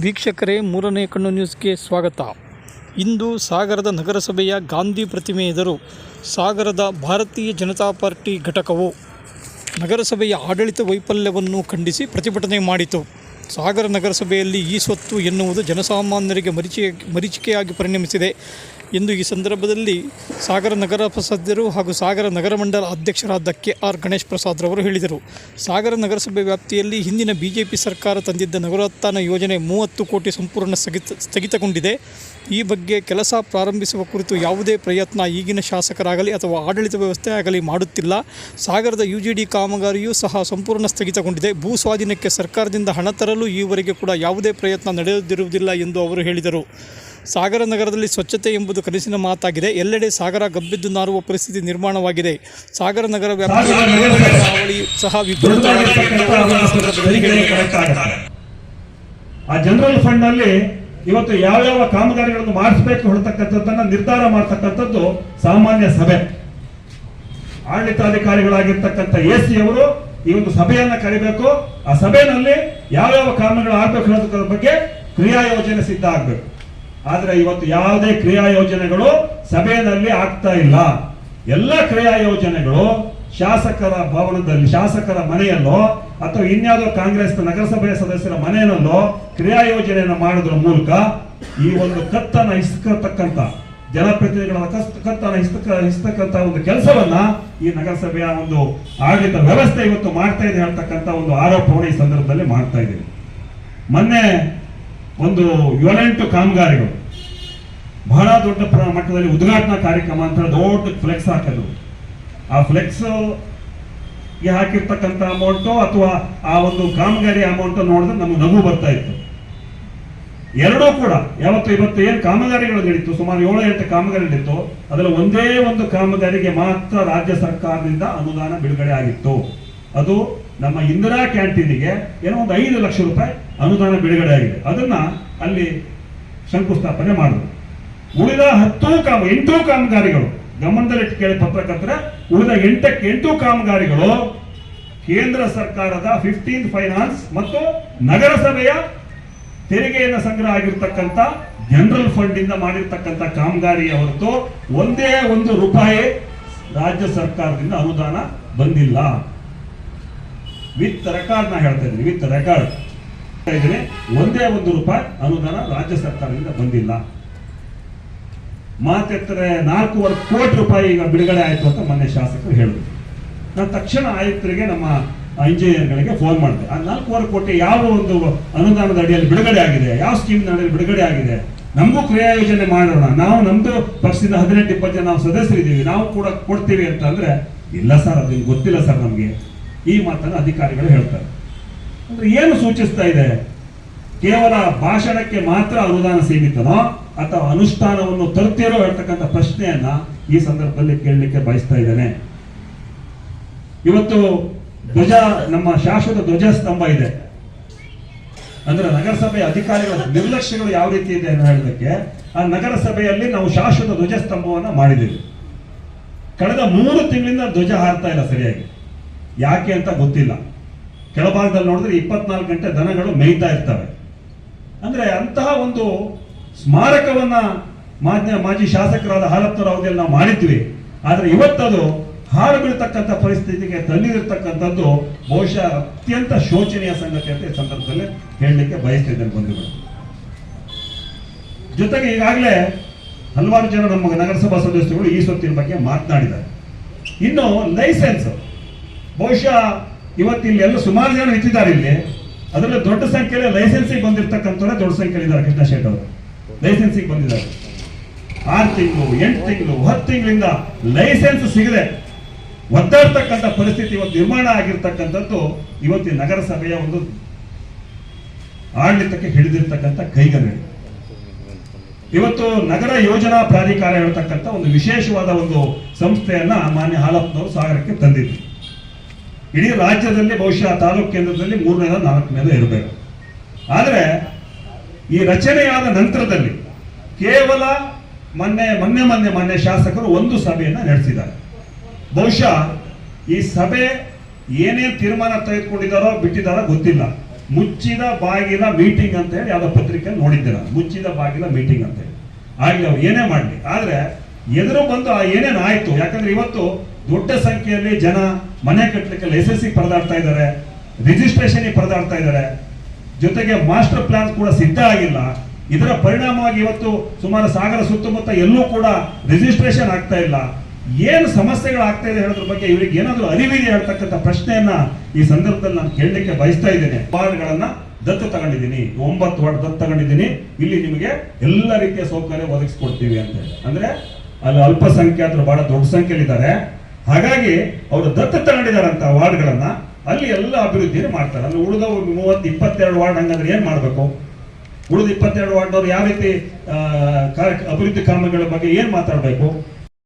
ವೀಕ್ಷಕರೇ, ಮೂರನೇ ಕಣ್ಣು ನ್ಯೂಸ್ಗೆ ಸ್ವಾಗತ. ಇಂದು ಸಾಗರದ ನಗರಸಭೆಯ ಗಾಂಧಿ ಪ್ರತಿಮೆ ಎದುರು ಸಾಗರದ ಭಾರತೀಯ ಜನತಾ ಪಾರ್ಟಿ ಘಟಕವು ನಗರಸಭೆಯ ಆಡಳಿತ ವೈಫಲ್ಯವನ್ನು ಖಂಡಿಸಿ ಪ್ರತಿಭಟನೆ ಮಾಡಿತು. ಸಾಗರ ನಗರಸಭೆಯಲ್ಲಿ ಈ ಸ್ವತ್ತು ಎನ್ನುವುದು ಜನಸಾಮಾನ್ಯರಿಗೆ ಮರಿಚಿ ಮರೀಚಿಕೆಯಾಗಿ ಪರಿಣಮಿಸಿದೆ. ಎಂದು ಈ ಸಂದರ್ಭದಲ್ಲಿ ಸಾಗರ ನಗರ ಸದಸ್ಯರು ಹಾಗೂ ಸಾಗರ ನಗರ ಮಂಡಲ ಅಧ್ಯಕ್ಷರಾದ ಕೆ ಆರ್ ಗಣೇಶ್ ಪ್ರಸಾದ್ ರವರು ಹೇಳಿದರು. ಸಾಗರ ನಗರಸಭೆ ವ್ಯಾಪ್ತಿಯಲ್ಲಿ ಹಿಂದಿನ ಬಿಜೆಪಿ ಸರ್ಕಾರ ತಂದಿದ್ದ ನಗರೋತ್ಥಾನ ಯೋಜನೆ ಮೂವತ್ತು ಕೋಟಿ ಸಂಪೂರ್ಣ ಸ್ಥಗಿತ ಸ್ಥಗಿತಗೊಂಡಿದೆ. ಈ ಬಗ್ಗೆ ಕೆಲಸ ಪ್ರಾರಂಭಿಸುವ ಕುರಿತು ಯಾವುದೇ ಪ್ರಯತ್ನ ಈಗಿನ ಶಾಸಕರಾಗಲಿ ಅಥವಾ ಆಡಳಿತ ವ್ಯವಸ್ಥೆ ಆಗಲಿ ಮಾಡುತ್ತಿಲ್ಲ. ಸಾಗರದ ಯು ಜಿ ಡಿ ಕಾಮಗಾರಿಯೂ ಸಹ ಸಂಪೂರ್ಣ ಸ್ಥಗಿತಗೊಂಡಿದೆ. ಭೂ ಸ್ವಾಧೀನಕ್ಕೆ ಸರ್ಕಾರದಿಂದ ಹಣ ತರಲು ಈವರೆಗೆ ಕೂಡ ಯಾವುದೇ ಪ್ರಯತ್ನ ನಡೆಯುತ್ತಿರುವುದಿಲ್ಲ ಎಂದು ಅವರು ಹೇಳಿದರು. ಸಾಗರ ನಗರದಲ್ಲಿ ಸ್ವಚ್ಛತೆ ಎಂಬುದು ಕನಸಿನ ಮಾತಾಗಿದೆ. ಎಲ್ಲೆಡೆ ಸಾಗರ ಗಬ್ಬಿದ್ದು ನಾರುವ ಪರಿಸ್ಥಿತಿ ನಿರ್ಮಾಣವಾಗಿದೆ. ಸಾಗರ ನಗರ ವ್ಯಾಪ್ತಿಯಲ್ಲಿ ಸಹ ಆ ಜನರಲ್ ಫಂಡ್ನಲ್ಲಿ ಇವತ್ತು ಯಾವ ಕಾಮಗಾರಿಗಳನ್ನು ಮಾಡಿಸಬೇಕು ಹೊರತಕ್ಕಂಥದ್ದನ್ನು ನಿರ್ಧಾರ ಮಾಡತಕ್ಕಂಥದ್ದು ಸಾಮಾನ್ಯ ಸಭೆ. ಆಡಳಿತಾಧಿಕಾರಿಗಳಾಗಿರ್ತಕ್ಕಂಥ ಎ ಸಿ ಅವರು ಈ ಒಂದು ಸಭೆಯನ್ನ ಕರಿಬೇಕು. ಆ ಸಭೆಯಲ್ಲಿ ಯಾವ ಕಾಮಗಳು ಆಗ್ಬೇಕು ಹೇಳೋದರ ಬಗ್ಗೆ ಕ್ರಿಯಾ ಯೋಜನೆ ಸಿದ್ಧ ಆಗ್ಬೇಕು. ಆದ್ರೆ ಇವತ್ತು ಯಾವುದೇ ಕ್ರಿಯಾ ಯೋಜನೆಗಳು ಸಭೆಯಲ್ಲಿ ಆಗ್ತಾ ಇಲ್ಲ. ಎಲ್ಲ ಕ್ರಿಯಾ ಯೋಜನೆಗಳು ಶಾಸಕರ ಭವನದಲ್ಲಿ, ಶಾಸಕರ ಮನೆಯಲ್ಲೋ ಅಥವಾ ಇನ್ಯಾವುದೋ ಕಾಂಗ್ರೆಸ್ ನಗರಸಭೆಯ ಸದಸ್ಯರ ಮನೆಯಲ್ಲೋ ಕ್ರಿಯಾ ಯೋಜನೆಯನ್ನು ಮಾಡೋದ್ರ ಮೂಲಕ ಈ ಒಂದು ಕತ್ತನ ಇಸ್ಕತಕ್ಕಂತ ಜನಪ್ರತಿನಿಧಿಗಳ ಕತ್ತನ್ನು ಕತ್ತನ ಇಸ್ತಕ ಇಸ್ತಕ್ಕಂತ ಒಂದು ಕೆಲಸವನ್ನ ಈ ನಗರಸಭೆಯ ಒಂದು ಆಡಳಿತ ವ್ಯವಸ್ಥೆ ಇವತ್ತು ಮಾಡ್ತಾ ಇದೆ ಹೇಳ್ತಕ್ಕಂತ ಒಂದು ಆರೋಪವನ್ನು ಈ ಸಂದರ್ಭದಲ್ಲಿ ಮಾಡ್ತಾ ಇದ್ದೀವಿ. ಮೊನ್ನೆ ಒಂದು ಏಳೆಂಟು ಕಾಮಗಾರಿಗಳು. ಬಹಳ ದೊಡ್ಡ ಮಟ್ಟದಲ್ಲಿ ಉದ್ಘಾಟನಾ ಕಾರ್ಯಕ್ರಮ ಅಂತ ದೊಡ್ಡ ಫ್ಲೆಕ್ಸ್ ಹಾಕಿದ್ರು. ಆ ಫ್ಲೆಕ್ಸ್ ಹಾಕಿರ್ತಕ್ಕಂಥ ಅಮೌಂಟು ಅಥವಾ ಆ ಒಂದು ಕಾಮಗಾರಿ ಅಮೌಂಟ್ ನೋಡಿದ್ರೆ ನಮ್ಗೆ ನಗು ಬರ್ತಾ ಇತ್ತು. ಎರಡೂ ಕೂಡ, ಯಾವತ್ತು ಇವತ್ತು ಏನು ಕಾಮಗಾರಿಗಳು ನಡೀತು, ಸುಮಾರು ಏಳು ಎಂಟು ಕಾಮಗಾರಿ ನಡೀತು, ಅದರಲ್ಲಿ ಒಂದೇ ಒಂದು ಕಾಮಗಾರಿಗೆ ಮಾತ್ರ ರಾಜ್ಯ ಸರ್ಕಾರದಿಂದ ಅನುದಾನ ಬಿಡುಗಡೆ ಆಗಿತ್ತು. ಅದು ನಮ್ಮ ಇಂದಿರಾ ಕ್ಯಾಂಟೀನಿಗೆ ಏನೋ ಒಂದು ಐದು ಲಕ್ಷ ರೂಪಾಯಿ ಅನುದಾನ ಬಿಡುಗಡೆ ಆಗಿದೆ. ಅದನ್ನ ಅಲ್ಲಿ ಶಂಕುಸ್ಥಾಪನೆ ಮಾಡಿದ್ರು. ಉಳಿದ ಹತ್ತು ಕಾಮ, ಎಂಟು ಕಾಮಗಾರಿಗಳು, ಗಮನದಲ್ಲಿ ಕೇಳಿ ಪತ್ರಕರ್ತರ ಉಳಿದ ಎಂಟಕ್ಕೆ ಎಂಟು ಕಾಮಗಾರಿಗಳು ಕೇಂದ್ರ ಸರ್ಕಾರದ ಫಿಫ್ಟೀನ್ ಫೈನಾನ್ಸ್ ಮತ್ತು ನಗರಸಭೆಯ ತೆರಿಗೆಯನ್ನು ಸಂಗ್ರಹ ಆಗಿರ್ತಕ್ಕಂಥ ಜನರಲ್ ಫಂಡ್ ಇಂದ ಮಾಡಿರ್ತಕ್ಕಂಥ ಕಾಮಗಾರಿಯ ಹೊರತು ಒಂದೇ ಒಂದು ರೂಪಾಯಿ ರಾಜ್ಯ ಸರ್ಕಾರದಿಂದ ಅನುದಾನ ಬಂದಿಲ್ಲ. ವಿತ್ ರೆಕಾರ್ಡ್ ನಾ ಹೇಳ್ತಾ ಇದ್ದೀನಿ, ವಿತ್ ರೆಕಾರ್ಡ್. ಇದ್ದೀನಿ, ಒಂದೇ ಒಂದು ರೂಪಾಯಿ ಅನುದಾನ ರಾಜ್ಯ ಸರ್ಕಾರದಿಂದ ಬಂದಿಲ್ಲ. ಮಾತೆತ್ತರೆ ನಾಲ್ಕೂವರೆ ಕೋಟಿ ರೂಪಾಯಿ ಈಗ ಬಿಡುಗಡೆ ಆಯಿತು ಅಂತ ಮೊನ್ನೆ ಶಾಸಕರು ಹೇಳಿದ್ರು. ನಾನು ತಕ್ಷಣ ಆಯುಕ್ತರಿಗೆ, ನಮ್ಮ ಇಂಜಿನಿಯರ್ಗಳಿಗೆ ಫೋನ್ ಮಾಡಿದೆ. ಆ ನಾಲ್ಕೂವರೆ ಕೋಟಿ ಯಾವ ಒಂದು ಅನುದಾನದ ಅಡಿಯಲ್ಲಿ ಬಿಡುಗಡೆ ಆಗಿದೆ, ಯಾವ ಸ್ಕೀಮ್ ಅಡಿಯಲ್ಲಿ ಬಿಡುಗಡೆ ಆಗಿದೆ, ನಮಗೂ ಕ್ರಿಯಾ ಯೋಜನೆ ಮಾಡೋಣ. ನಾವು ನಮ್ಮದು ಪಕ್ಷದಿಂದ ಹದಿನೆಂಟು ಇಪ್ಪತ್ತು ಜನ ನಾವು ಸದಸ್ಯರಿದ್ದೀವಿ, ನಾವು ಕೂಡ ಕೊಡ್ತೀವಿ ಅಂತ ಇಲ್ಲ ಸರ್, ಅದು ಗೊತ್ತಿಲ್ಲ ಸರ್ ನಮಗೆ. ಈ ಮಾತನ್ನು ಅಧಿಕಾರಿಗಳು ಹೇಳ್ತಾರೆ. ಅಂದ್ರೆ ಏನು ಸೂಚಿಸ್ತಾ ಇದೆ? ಕೇವಲ ಭಾಷಣಕ್ಕೆ ಮಾತ್ರ ಅನುದಾನ ಸೀಮಿತನೋ, ಅಥವಾ ಅನುಷ್ಠಾನವನ್ನು ತರ್ತಿರೋ ಹೇಳ್ತಕ್ಕಂಥ ಪ್ರಶ್ನೆಯನ್ನ ಈ ಸಂದರ್ಭದಲ್ಲಿ ಕೇಳಲಿಕ್ಕೆ ಬಯಸ್ತಾ ಇದ್ದೇನೆ. ಇವತ್ತು ಧ್ವಜ, ನಮ್ಮ ಶಾಶ್ವತ ಧ್ವಜ ಸ್ತಂಭ ಇದೆ. ಅಂದ್ರೆ ನಗರಸಭೆಯ ಅಧಿಕಾರಿಗಳ ನಿರ್ಲಕ್ಷ್ಯಗಳು ಯಾವ ರೀತಿ ಇದೆ ಅಂತ ಹೇಳೋದಕ್ಕೆ, ಆ ನಗರಸಭೆಯಲ್ಲಿ ನಾವು ಶಾಶ್ವತ ಧ್ವಜ ಸ್ತಂಭವನ್ನ ಮಾಡಿದ್ದೀವಿ. ಕಳೆದ ಮೂರು ತಿಂಗಳಿಂದ ಧ್ವಜ ಹಾರ್ತಾ ಇಲ್ಲ ಸರಿಯಾಗಿ. ಯಾಕೆ ಅಂತ ಗೊತ್ತಿಲ್ಲ. ಕೆಳಭಾಗದಲ್ಲಿ ನೋಡಿದ್ರೆ ಇಪ್ಪತ್ನಾಲ್ಕು ಗಂಟೆ ದನಗಳು ಮೇಯ್ತಾ ಇರ್ತವೆ. ಅಂದ್ರೆ ಅಂತಹ ಒಂದು ಸ್ಮಾರಕವನ್ನ ಮಾನ್ಯ ಮಾಜಿ ಶಾಸಕರಾದ ಹಾಲಪ್ಪನವರ ಅವಧಿಯಲ್ಲಿ ನಾವು ಮಾಡಿದ್ವಿ. ಆದ್ರೆ ಇವತ್ತದು ಹಾಳು ಬೀಳ್ತಕ್ಕಂಥ ಪರಿಸ್ಥಿತಿಗೆ ತಂದಿರತಕ್ಕಂಥದ್ದು ಬಹುಶಃ ಅತ್ಯಂತ ಶೋಚನೀಯ ಸಂಗತಿ ಅಂತ ಈ ಸಂದರ್ಭದಲ್ಲಿ ಹೇಳಲಿಕ್ಕೆ ಬಯಸ್ತಿದ್ದೇನೆ ಬಂಧುಗಳು. ಜೊತೆಗೆ ಈಗಾಗಲೇ ಹಲವಾರು ಜನ ನಮ್ಮ ನಗರಸಭಾ ಸದಸ್ಯರುಗಳು ಈ ಸೊತ್ತಿನ ಬಗ್ಗೆ ಮಾತನಾಡಿದ್ದಾರೆ. ಇನ್ನು ಲೈಸೆನ್ಸ್. ಬಹುಶಃ ಇವತ್ತು ಇಲ್ಲಿ ಎಲ್ಲ ಸುಮಾರು ಜನ ನಿಂತಿದ್ದಾರೆ ಇಲ್ಲಿ. ಅದರಲ್ಲಿ ದೊಡ್ಡ ಸಂಖ್ಯೆಯಲ್ಲಿ ಲೈಸೆನ್ಸಿಗೆ ಬಂದಿರ್ತಕ್ಕಂಥವ್ರೆ ದೊಡ್ಡ ಸಂಖ್ಯೆಯಲ್ಲಿ ಇದ್ದಾರೆ ಕೃಷ್ಣ ಶೆಟ್ಟಿ ಅವರು. ಲೈಸೆನ್ಸಿಗೆ ಬಂದಿದ್ದಾರೆ. ಆರು ತಿಂಗಳು, ಎಂಟು ತಿಂಗಳು, ಹತ್ತು ತಿಂಗಳಿಂದ ಲೈಸೆನ್ಸ್ ಸಿಗದೆ ಒದ್ದಾಡ್ತಕ್ಕಂಥ ಪರಿಸ್ಥಿತಿ ಇವತ್ತು ನಿರ್ಮಾಣ ಆಗಿರ್ತಕ್ಕಂಥದ್ದು ಇವತ್ತಿನ ನಗರಸಭೆಯ ಒಂದು ಆಡಳಿತಕ್ಕೆ ಹಿಡಿದಿರ್ತಕ್ಕಂಥ ಕೈಗನ್ನಡಿ ಇವತ್ತು ನಗರ ಯೋಜನಾ ಪ್ರಾಧಿಕಾರ ಹೇಳ್ತಕ್ಕಂಥ ಒಂದು ವಿಶೇಷವಾದ ಒಂದು ಸಂಸ್ಥೆಯನ್ನ ಮಾನ್ಯ ಹಾಲಪ್ಪನವರು ಸಾಗರಕ್ಕೆ ತಂದಿದ್ರು. ಇಡೀ ರಾಜ್ಯದಲ್ಲಿ ಬಹುಶಃ ತಾಲೂಕು ಕೇಂದ್ರದಲ್ಲಿ ಮೂರನೇದ, ನಾಲ್ಕನೇದ ಇರಬೇಕು. ಆದರೆ ಈ ರಚನೆಯಾದ ನಂತರದಲ್ಲಿ ಕೇವಲ ಮೊನ್ನೆ ಮೊನ್ನೆ ಮೊನ್ನೆ ಮೊನ್ನೆ ಶಾಸಕರು ಒಂದು ಸಭೆಯನ್ನು ನಡೆಸಿದ್ದಾರೆ. ಬಹುಶಃ ಈ ಸಭೆ ಏನೇನು ತೀರ್ಮಾನ ತೆಗೆದುಕೊಂಡಿದ್ದಾರೋ ಬಿಟ್ಟಿದ್ದಾರೋ ಗೊತ್ತಿಲ್ಲ. ಮುಚ್ಚಿದ ಬಾಗಿಲ ಮೀಟಿಂಗ್ ಅಂತ ಹೇಳಿ ಯಾವುದೋ ಪತ್ರಿಕೆ ನೋಡಿದ್ದೆ ನಾನು ಮುಚ್ಚಿದ ಬಾಗಿಲ ಮೀಟಿಂಗ್ ಅಂತ ಹೇಳಿ. ಆಗಲಿ, ಅವ್ರು ಏನೇ ಮಾಡಲಿ. ಆದ್ರೆ ಎದುರು ಬಂದು ಆ ಏನೇನು ಆಯಿತು? ಯಾಕಂದ್ರೆ ಇವತ್ತು ದೊಡ್ಡ ಸಂಖ್ಯೆಯಲ್ಲಿ ಜನ ಮನೆ ಕಟ್ಟಲಿಕ್ಕೆ ಲೈಸೆನ್ಸಿಗೆ ಪರದಾಡ್ತಾ ಇದ್ದಾರೆ ರಿಜಿಸ್ಟ್ರೇಷನ್ ಪರದಾಡ್ತಾ ಇದ್ದಾರೆ. ಜೊತೆಗೆ ಮಾಸ್ಟರ್ ಪ್ಲಾನ್ ಕೂಡ ಸಿದ್ಧ ಆಗಿಲ್ಲ. ಇದರ ಪರಿಣಾಮವಾಗಿ ಇವತ್ತು ಸುಮಾರು ಸಾಗರ ಸುತ್ತಮುತ್ತ ಎಲ್ಲೂ ಕೂಡ ರಿಜಿಸ್ಟ್ರೇಷನ್ ಆಗ್ತಾ ಇಲ್ಲ. ಏನು ಸಮಸ್ಯೆಗಳು ಆಗ್ತಾ ಇದೆ ಹೇಳೋದ್ರ ಬಗ್ಗೆ ಇವರಿಗೆ ಏನಾದರೂ ಅರಿವಿದೆ ಹೇಳ್ತಕ್ಕಂಥ ಪ್ರಶ್ನೆಯನ್ನ ಈ ಸಂದರ್ಭದಲ್ಲಿ ನಾನು ಕೇಳಲಿಕ್ಕೆ ಬಯಸ್ತಾ ಇದ್ದೇನೆ. ವಾರ್ಡ್ಗಳನ್ನ ದತ್ತು ತಗೊಂಡಿದ್ದೀನಿ. ಒಂಬತ್ತು ವಾರ್ಡ್ ದತ್ತು ತಗೊಂಡಿದ್ದೀನಿ. ಇಲ್ಲಿ ನಿಮಗೆ ಎಲ್ಲ ರೀತಿಯ ಸೌಕರ್ಯ ಒದಗಿಸ್ಕೊಡ್ತೀವಿ ಅಂತ ಅಂದ್ರೆ ಅಲ್ಲಿ ಅಲ್ಪಸಂಖ್ಯಾತರು ಬಹಳ ದೊಡ್ಡ ಸಂಖ್ಯೆಯಲ್ಲಿದ್ದಾರೆ. ಹಾಗಾಗಿ ಅವರು ದತ್ತು ತಗೊಂಡಿದ್ದಾರಂತ ವಾರ್ಡ್ಗಳನ್ನ. ಅಲ್ಲಿ ಎಲ್ಲ ಅಭಿವೃದ್ಧಿಯನ್ನು ಮಾಡ್ತಾರೆ. ಅಲ್ಲಿ ಉಳಿದ ಮೂವತ್ತು, ಇಪ್ಪತ್ತೆರಡು ವಾರ್ಡ್ ಹಂಗಂದ್ರೆ ಏನು ಮಾಡಬೇಕು? ಉಳಿದ ಇಪ್ಪತ್ತೆರಡು ವಾರ್ಡ್ನವ್ರು ಯಾವ ರೀತಿ ಅಭಿವೃದ್ಧಿ ಕಾಮಗಳ ಬಗ್ಗೆ ಏನು ಮಾತಾಡಬೇಕು?